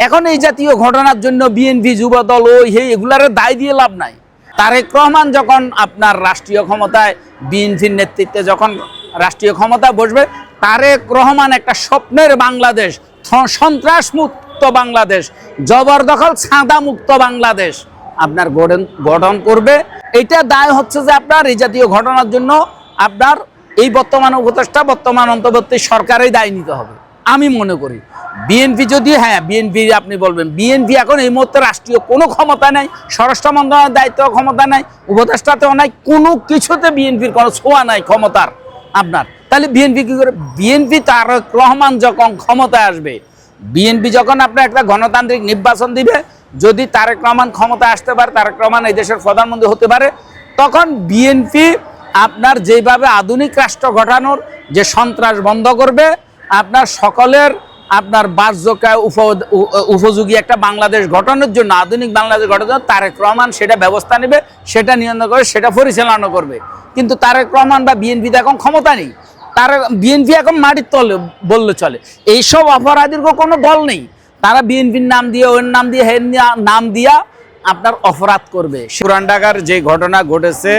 এখন এই জাতীয় ঘটনার জন্য বিএনপি যুবদল, ওই হে এগুলার দায় দিয়ে লাভ নাই। তারেক রহমান যখন আপনার রাষ্ট্রীয় ক্ষমতায় বিএনপির নেতৃত্বে যখন রাষ্ট্রীয় ক্ষমতা বসবে, তারেক রহমান একটা স্বপ্নের বাংলাদেশ, থ- সন্ত্রাসমুক্ত বাংলাদেশ, জবরদখল ছাঁদা মুক্ত বাংলাদেশ আপনার গঠন গঠন করবে। এটা দায় হচ্ছে যে আপনার এই জাতীয় ঘটনার জন্য আপনার এই বর্তমান উপদেষ্টা বর্তমান অন্তর্বর্তী সরকারেই দায় নিতে হবে। আমি মনে করি। বিএনপি যদি হ্যাঁ বিএনপি আপনি বলবেন। বিএনপি এখন এই মুহূর্তে রাষ্ট্রীয় কোনো ক্ষমতা নাই, স্বরাষ্ট্র মন্ত্রণালয়ের দায়িত্ব ক্ষমতা নাই, উপদেষ্টাতেও নাই, কোনো কিছুতে বিএনপির কোনো ছোঁয়া নাই ক্ষমতার আপনার। তাহলে বিএনপি কি করে? বিএনপি তারেক রহমান যখন ক্ষমতায় আসবে বিএনপি যখন আপনার একটা গণতান্ত্রিক নির্বাচন দিবে, যদি তারেক রহমান ক্ষমতায় আসতে পারে, তারেক রহমান এই দেশের প্রধানমন্ত্রী হতে পারে, তখন বিএনপি আপনার যেভাবে আধুনিক রাষ্ট্র ঘটানোর যে সন্ত্রাস বন্ধ করবে, আপনার সকলের আপনার বার্যকা উপযোগী একটা বাংলাদেশ গঠনের জন্য, আধুনিক বাংলাদেশ গঠনের জন্য তারেক রহমান সেটা ব্যবস্থা নেবে, সেটা নিয়ন্ত্রণ করে, সেটা পরিচালনা করবে। কিন্তু তারেক রহমান বা বিএনপিতে এখন ক্ষমতা নেই। তার, বিএনপি এখন মাটির তলে বললে চলে। এইসব অপরাধীর কোনো দল নেই। তারা বিএনপির নাম দিয়ে, ওর নাম দিয়ে, হের নাম দিয়া আপনার অপরাধ করবে। পুরান ঢাকার যে ঘটনা ঘটেছে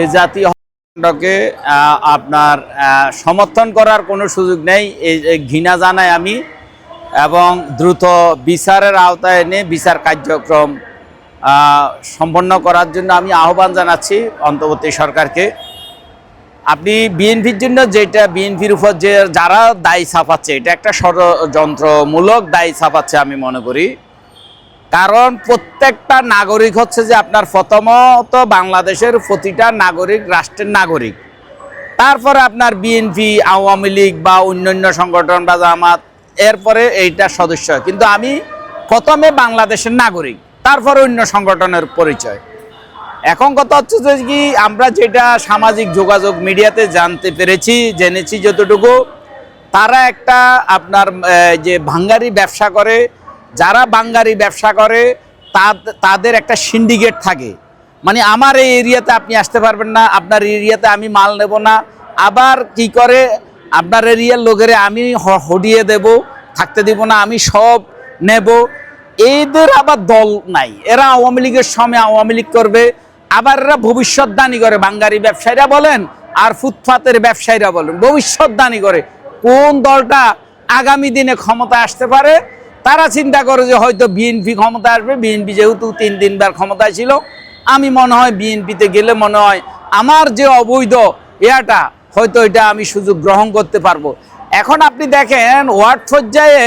এই জাতীয় আহ, আপনার সমর্থন করার কোনো সুযোগ নেই। এই ঘৃণা জানাই আমি এবং দ্রুত বিচারের আওতায় এনে বিচার কার্যক্রম সম্পন্ন করার জন্য আমি আহ্বান জানাচ্ছি অন্তর্বর্তী সরকারকে। আপনি বিএনপির জন্য যেটা বিএনপির উপর যে যারা দায়ী ছাপাচ্ছে এটা একটা ষড়যন্ত্রমূলক দায়ী ছাপাচ্ছে আমি মনে করি। কারণ প্রত্যেকটা নাগরিক হচ্ছে যে আপনার প্রথমত বাংলাদেশের প্রতিটা নাগরিক, রাষ্ট্রের নাগরিক। তারপরে আপনার বিএনপি আওয়ামী লীগ বা অন্যান্য সংগঠন বা জামাত, এরপরে এইটা সদস্য। কিন্তু আমি প্রথমে বাংলাদেশের নাগরিক, তারপরে অন্য সংগঠনের পরিচয়। এখন কথা হচ্ছে যে কি, আমরা যেটা সামাজিক যোগাযোগ মিডিয়াতে জানতে পেরেছি, জেনেছি যতটুকু, তারা একটা আপনার যে ভাঙ্গারি ব্যবসা করে যারা বাঙ্গারি ব্যবসা করে, তাদ- তাদের একটা সিন্ডিকেট থাকে। মানে আমার এই এরিয়াতে আপনি আসতে পারবেন না, আপনার এরিয়াতে আমি মাল নেব না। আবার কি করে? আপনার এরিয়ার লোকেরে আমি হ- হডিয়ে দেব, থাকতে দিব না, আমি সব নেব। এদের আবার দল নাই। এরা আওয়ামী লীগের সময় আওয়ামী লীগ করবে। আবার এরা ভবিষ্যৎদানী করে, বাঙ্গারি ব্যবসায়ীরা বলেন আর ফুটপাতের ব্যবসায়ীরা বলেন ভবিষ্যৎদানী করে। কোন দলটা আগামী দিনে ক্ষমতা আসতে পারে? তারা চিন্তা করে যে হয়তো বিএনপি ক্ষমতা আসবে, বিএনপি যেহেতু তিন তিনবার ক্ষমতায় ছিল, আমি মনে হয় বিএনপিতে গেলে মনে হয় আমার যে অবৈধ ইয়াটা হয়তো এটা আমি সুযোগ গ্রহণ করতে পারব। এখন আপনি দেখেন, ওয়ার্ড পর্যায়ে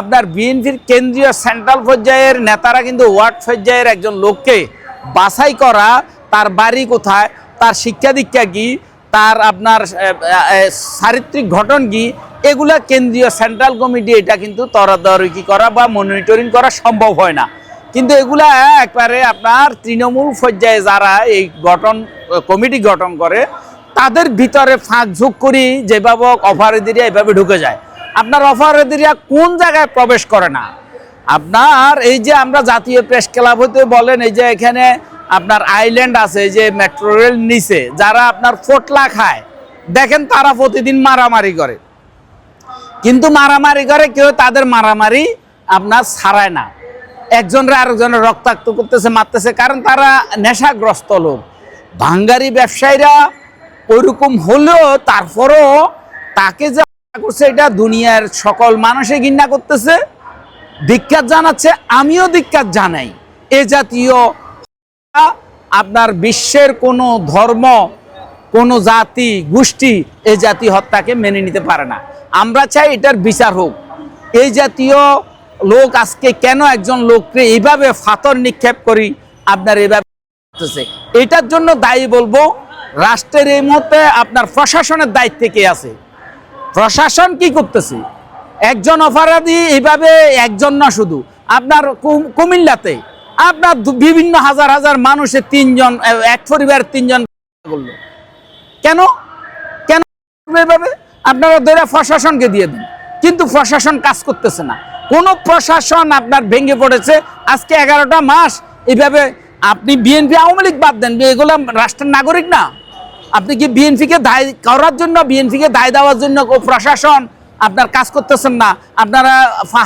আপনার বিএনপির কেন্দ্রীয় সেন্ট্রাল পর্যায়ের নেতারা কিন্তু ওয়ার্ড পর্যায়ের একজন লোককে বাছাই করা, তার বাড়ি কোথায়, তার শিক্ষা দীক্ষা কি, তার আপনার চারিত্রিক ঘটন কি এগুলা কেন্দ্রীয় সেন্ট্রাল কমিটি এটা কিন্তু তদারকি করা বা মনিটরিং করা সম্ভব হয় না। কিন্তু এগুলা একবারে আপনার তৃণমূল পর্যায়ে যারা এই গঠন কমিটি গঠন করে, তাদের ভিতরে ফাঁক ঝুঁক করি যেভাবে অফারেদিরিয়া এভাবে ঢুকে যায়। আপনার অফারেদিরিয়া কোন জায়গায় প্রবেশ করে না? আপনার এই যে আমরা জাতীয় প্রেস ক্লাব হতে বলেন, এই যে এখানে আপনার আইল্যান্ড আছে যে মেট্রো রেল নিচে, যারা আপনার ফোটলা খায়, দেখেন তারা প্রতিদিন মারামারি করে। কিন্তু মারামারি করে কেউ তাদের মারামারি আপনার ছাড়ায় না। একজনের আরেকজনের রক্তাক্ত করতেছে, মারতেছে, কারণ তারা নেশাগ্রস্ত লোক। ভাঙ্গারি ব্যবসায়ীরা ওইরকম হলেও তারপরও তাকে যা করছে, এটা দুনিয়ার সকল মানুষে ঘৃণা করতেছে। ধিক্কার জানাচ্ছে, আমিও ধিক্কার জানাই। এ জাতীয় আপনার বিশ্বের কোনো ধর্ম কোনো জাতি, গোষ্ঠী এই জাতি হত্যাকে মেনে নিতে পারে না। আমরা চাই এটার বিচার হোক। এই জাতীয় লোক আজকে কেন একজন লোককে এইভাবে ফাতর নিক্ষেপ করি? আপনার এইভাবে এটার জন্য দায়ী বলব, রাষ্ট্রের এই মুহূর্তে আপনার প্রশাসনের দায়িত্বে কে আছে? প্রশাসন কি করতেছে? একজন অপরাধী এইভাবে একজন না শুধু, আপনার কুমিল্লাতে। আপনার বিভিন্ন হাজার হাজার মানুষের তিনজন এক পরিবার তিনজন করল। কেন? কেন এভাবে আপনারা ধরে প্রশাসনকে দিয়ে দিন। কিন্তু প্রশাসন কাজ করতেছে না। কোন প্রশাসন আপনার ভেঙে পড়েছে, আজকে এগারোটা মাস, এইভাবে আপনি বিএনপি আওয়ামী লীগ বাদ দেন, এগুলো রাষ্ট্রের নাগরিক না। আপনি কি বিএনপিকে দায় করার জন্য, বিএনপিকে দায় দেওয়ার জন্য প্রশাসন আপনার কাজ করতেছেন না? আপনারা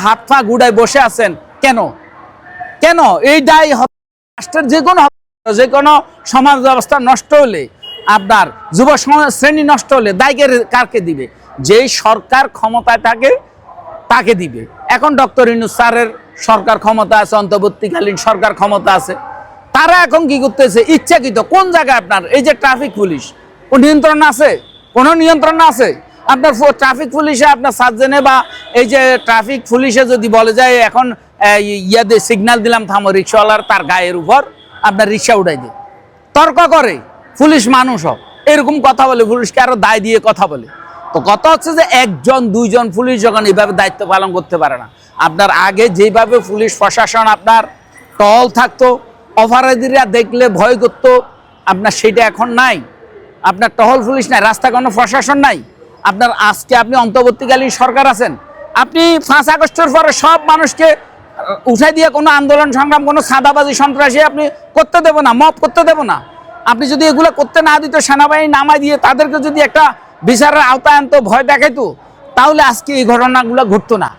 হাত পা গুড়ায় বসে আছেন। কেন? কেন? এই দায় রাষ্ট্রের যে কোনো যে কোনো সমাজ ব্যবস্থা নষ্ট হলে। আপনার যুব শ্রেণি নষ্ট হলে দায়কে কারকে দিবে? যেই সরকার ক্ষমতায় থাকে, তাকে দিবে। এখন ডক্টর ইনু স্যারের সরকার ক্ষমতা আছে, অন্তর্বর্তীকালীন সরকার ক্ষমতা আছে। তারা এখন কি করতেছে? ইচ্ছাকৃত কোন জায়গায় আপনার, এই যে ট্রাফিক পুলিশ, কোন নিয়ন্ত্রণ আছে? কোনো নিয়ন্ত্রণ আছে? আপনার ট্রাফিক পুলিশে আপনার সাতজনে বা এই যে ট্রাফিক পুলিশে যদি বলে যায়, এখন ইয়াতে সিগন্যাল দিলাম, থামো রিক্সাওয়ালার তার গায়ের উপর, আপনার রিক্সা উঠাই দিয়ে তর্ক করে। পুলিশ মানুষও এরকম কথা বলে পুলিশকে আরও দায় দিয়ে কথা বলে। তো কথা হচ্ছে যে একজন, দুইজন পুলিশ যখন এইভাবে দায়িত্ব পালন করতে পারে না, আপনার আগে যেভাবে পুলিশ প্রশাসন আপনার টল থাকতো, অপরাধীরা দেখলে ভয় করতো, আপনার সেটা এখন নাই। আপনার টহল পুলিশ নাই, রাস্তা কোনো প্রশাসন নাই। আপনার আজকে আপনি অন্তর্বর্তীকালীন সরকার আছেন, আপনি পাঁচ আগস্টের পরে সব মানুষকে উঠাই দিয়ে কোনো আন্দোলন সংগ্রাম, কোনো সাদাবাজি সন্ত্রাসী আপনি করতে দেবো না মপ করতে দেবো না। আপনি যদি এগুলো করতে না দিত সেনাবাহিনী নামাই দিয়ে তাদেরকে যদি একটা বিচারের আওতায় আনতো ভয় দেখাইতো, তাহলে আজকে এই ঘটনাগুলো ঘটতো না।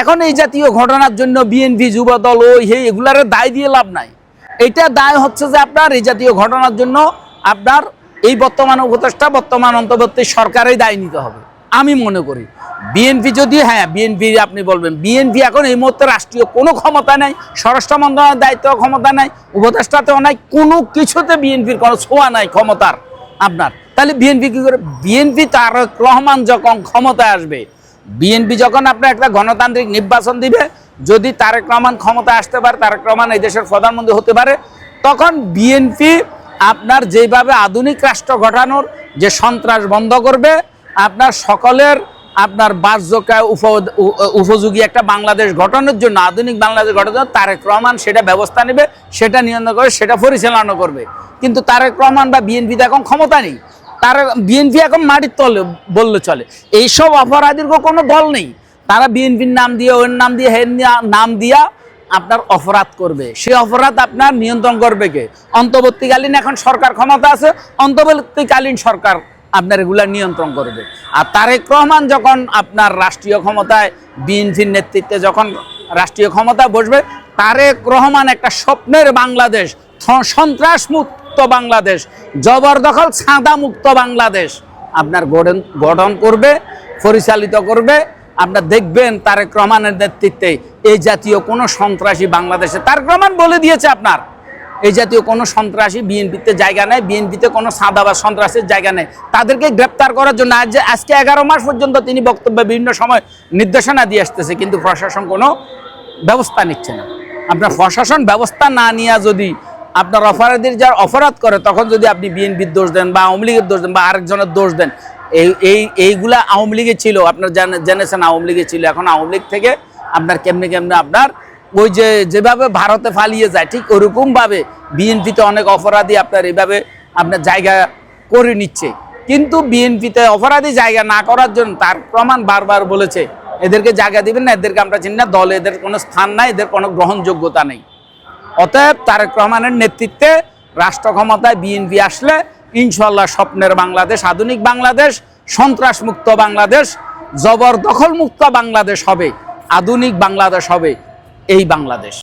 এখন এই জাতীয় ঘটনার জন্য বিএনপি যুব দল ওই হে এগুলার দায় দিয়ে লাভ নাই। এটা দায় হচ্ছে যে আপনার এই জাতীয় ঘটনার জন্য আপনার এই বর্তমান উপদেষ্টা বর্তমান অন্তর্বর্তী সরকারেই দায় নিতে হবে। আমি মনে করি বিএনপি যদি হ্যাঁ বিএনপি আপনি বলবেন। বিএনপি এখন এই মুহূর্তে রাষ্ট্রীয় কোনো ক্ষমতা নাই, স্বরাষ্ট্র মন্ত্রণালয়ের দায়িত্ব ক্ষমতা নাই, উপদেষ্টাতেও নাই, কোনো কিছুতে বিএনপির কোনো ছোঁয়া নাই ক্ষমতার আপনার। তাহলে বিএনপি কী করে? বিএনপি তারেক রহমান যখন ক্ষমতায় আসবে, বিএনপি যখন আপনার একটা গণতান্ত্রিক নির্বাচন দিবে, যদি তারেক রহমান ক্ষমতা আসতে পারে, তারেক রহমান এই দেশের প্রধানমন্ত্রী হতে পারে, তখন বিএনপি আপনার যেভাবে আধুনিক রাষ্ট্র ঘটানোর যে সন্ত্রাস বন্ধ করবে, আপনার সকলের আপনার বাসযোগ্য উপ উপযোগী একটা বাংলাদেশ গঠনের জন্য, আধুনিক বাংলাদেশ গঠনের জন্য তারেক রহমান সেটা ব্যবস্থা নেবে, সেটা নিয়ন্ত্রণ করে, সেটা পরিচালনা করবে। কিন্তু তারেক রহমান বা বিএনপিতে এখন ক্ষমতা নেই। তার বিএনপি এখন মাটির তলে বললে চলে। এইসব অপরাধীর কোনো দল নেই। তারা বিএনপির নাম দিয়ে, ওর নাম দিয়ে, হের নাম দিয়া আপনার অপরাধ করবে। সেই অপরাধ আপনার নিয়ন্ত্রণ করবে কে? অন্তর্বর্তীকালীন এখন সরকার ক্ষমতা আছে, অন্তর্বর্তীকালীন সরকার আপনার এগুলা নিয়ন্ত্রণ করবে। আর তারেক রহমান যখন আপনার রাষ্ট্রীয় ক্ষমতায়, বিএনপির নেতৃত্বে যখন রাষ্ট্রীয় ক্ষমতা বসবে, তারেক রহমান একটা স্বপ্নের বাংলাদেশ সন্ত্রাস মুক্ত বাংলাদেশ, জবরদখল ছাঁদা মুক্ত বাংলাদেশ আপনার গঠন গঠন করবে, পরিচালিত করবে। আপনার দেখবেন তারেক রহমানের নেতৃত্বে এই জাতীয় কোনো সন্ত্রাসী বাংলাদেশে তারেক রহমান বলে দিয়েছে আপনার এই জাতীয় কোনো সন্ত্রাসী বিএনপিতে জায়গা নেই, বিএনপিতে কোনো সাদা বা সন্ত্রাসের জায়গা নেই। তাদেরকে গ্রেপ্তার করার জন্য আজ আজকে এগারো মাস পর্যন্ত তিনি বক্তব্যে বিভিন্ন সময় নির্দেশনা দিয়ে আসতেছে, কিন্তু প্রশাসন কোনো ব্যবস্থা নিচ্ছে না। আপনার প্রশাসন ব্যবস্থা না নিয়ে যদি আপনার অপরাধীর যার অপরাধ করে, তখন যদি আপনি বিএনপির দোষ দেন বা আওয়ামী লীগের দোষ দেন বা আরেকজনের দোষ দেন, এই এই, এইগুলা আওয়ামী লীগে ছিল, আপনার জানে- জেনেছেন আওয়ামী লীগে ছিল, এখন আওয়ামী লীগ থেকে আপনার কেমনে কেমনে আপনার ওই যে যেভাবে ভারতে ফালিয়ে যায়, ঠিক ওরকমভাবে বিএনপিতে অনেক অপরাধী আপনার এভাবে আপনার জায়গা করে নিচ্ছে। কিন্তু বিএনপিতে অপরাধী জায়গা না করার জন্য তার প্রমাণ বারবার বলেছে, এদেরকে জায়গা দিবেন না, এদেরকে আমরা চিনি না, দলে এদের কোনো স্থান নাই, এদের কোনো গ্রহণযোগ্যতা নেই। অতএব তারেক রহমানের নেতৃত্বে রাষ্ট্র ক্ষমতায় বিএনপি আসলে ইনশাল্লাহ স্বপ্নের বাংলাদেশ, আধুনিক বাংলাদেশ সন্ত্রাস মুক্ত বাংলাদেশ জবরদখল মুক্ত বাংলাদেশ হবে, আধুনিক বাংলাদেশ হবে। এই বাংলাদেশ।